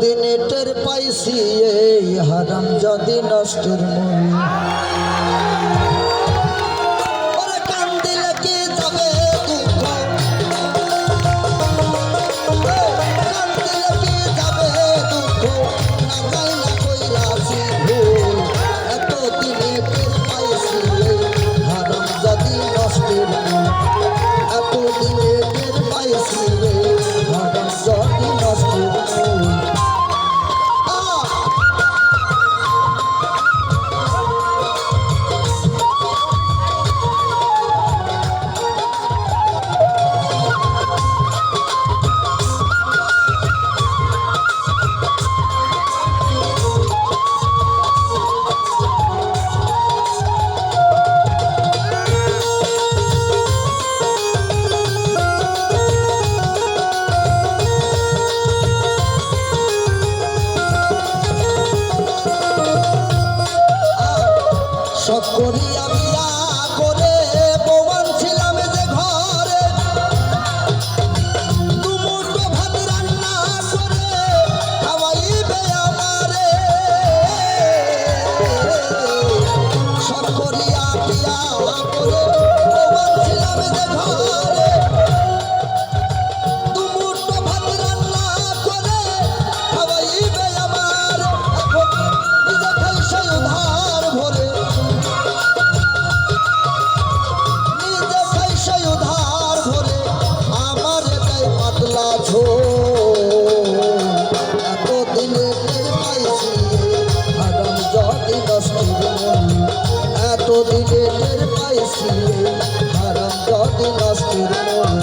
দিনে টের পাইছি এই হারাম যদি নষ্টের মন হারাম যদি নষ্টের মন।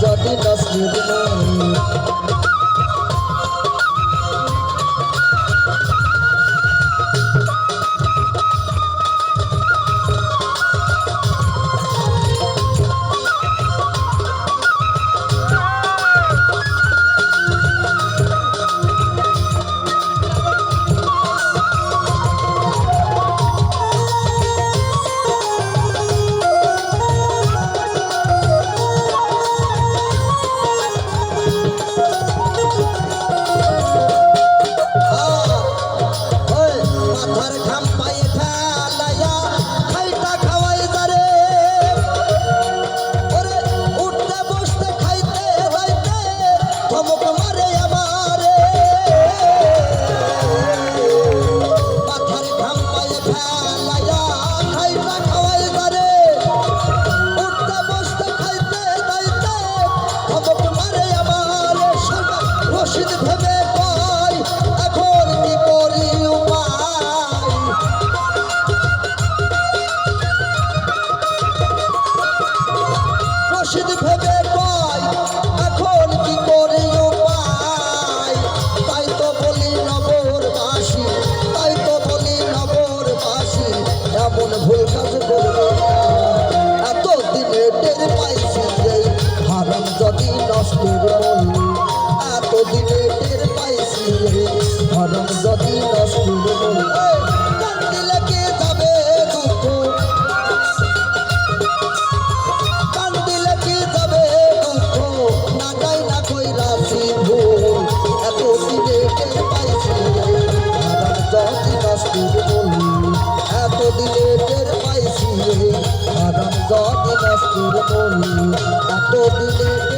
যদি তসলিম sacrifice. জগন্নাথের মনি এত দিনে